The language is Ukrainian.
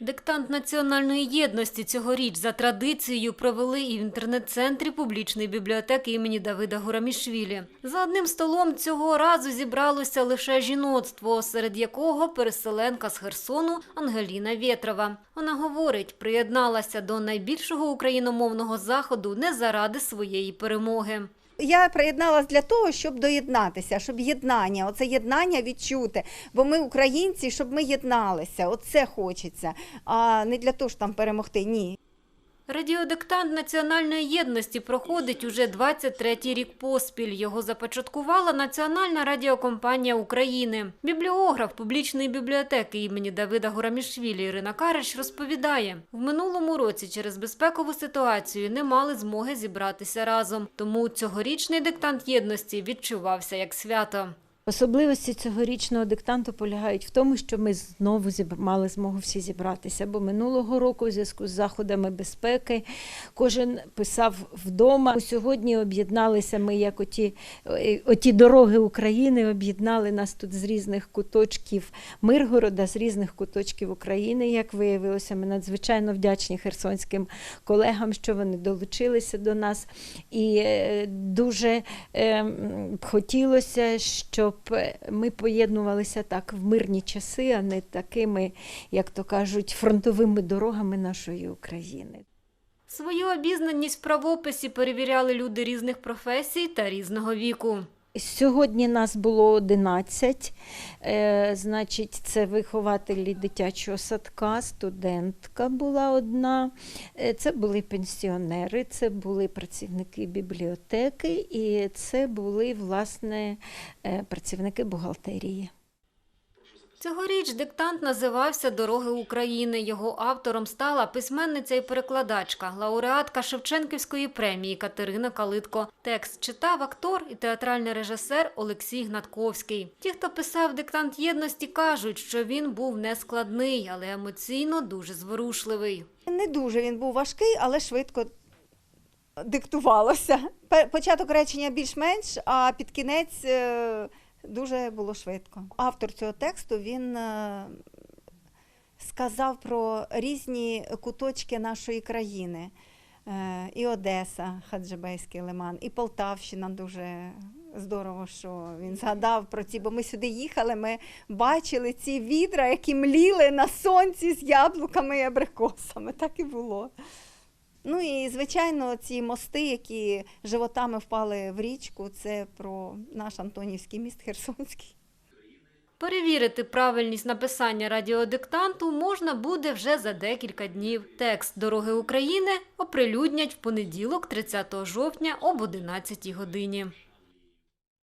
Диктант національної єдності цьогоріч за традицією провели і в інтернет-центрі публічної бібліотеки імені Давида Гурамішвілі. За одним столом цього разу зібралося лише жіноцтво, серед якого переселенка з Херсону Ангеліна Вєтрова. Вона говорить, приєдналася до найбільшого україномовного заходу не заради своєї перемоги. Я приєдналась для того, щоб доєднатися, щоб єднання, оце єднання відчути. Бо ми українці, щоб ми єдналися. Оце хочеться. А не для того, щоб там перемогти. Ні. Радіодиктант національної єдності проходить уже 23-й рік поспіль. Його започаткувала Національна радіокомпанія України. Бібліограф публічної бібліотеки імені Давида Гурамішвілі Ірина Карич розповідає, в минулому році через безпекову ситуацію не мали змоги зібратися разом. Тому цьогорічний диктант єдності відчувався як свято. Особливості цьогорічного диктанту полягають в тому, що ми знову мали змогу всі зібратися. Бо минулого року, у зв'язку з заходами безпеки, кожен писав вдома. Сьогодні об'єдналися ми, як оті, е, оті дороги України, об'єднали нас тут з різних куточків Миргорода, з різних куточків України. Як виявилося, ми надзвичайно вдячні херсонським колегам, що вони долучилися до нас. І е, дуже е, хотілося, щоб ми поєднувалися так в мирні часи, а не такими, як то кажуть, фронтовими дорогами нашої України. Свою обізнаність в правописі перевіряли люди різних професій та різного віку. Сьогодні нас було 11, е, значить, це вихователі дитячого садка, студентка була одна, е, це були пенсіонери, це були працівники бібліотеки і це були, власне, е, працівники бухгалтерії. Цьогоріч диктант називався Дороги України. Його автором стала письменниця і перекладачка, лауреатка Шевченківської премії Катерина Калитко. Текст читав актор і театральний режисер Олексій Гнатковський. Ті, хто писав диктант єдності, кажуть, що він був нескладний, але емоційно дуже зворушливий. Не дуже він був важкий, але швидко диктувалося. Початок речення більш-менш, а під кінець е, дуже було швидко. Автор цього тексту він е, сказав про різні куточки нашої країни. Е, І Одеса, Хаджибейський лиман, і Полтавщина дуже здорово, що він згадав про ці, бо ми сюди їхали, ми бачили ці відра, які мліли на сонці з яблуками і абрикосами. Так і було. Ну і звичайно, ці мости, які животами впали в річку, це про наш Антонівський міст Херсонський. Перевірити правильність написання радіодиктанту можна буде вже за декілька днів. Текст Дороги України оприлюднять в понеділок, 30 жовтня об 11 годині.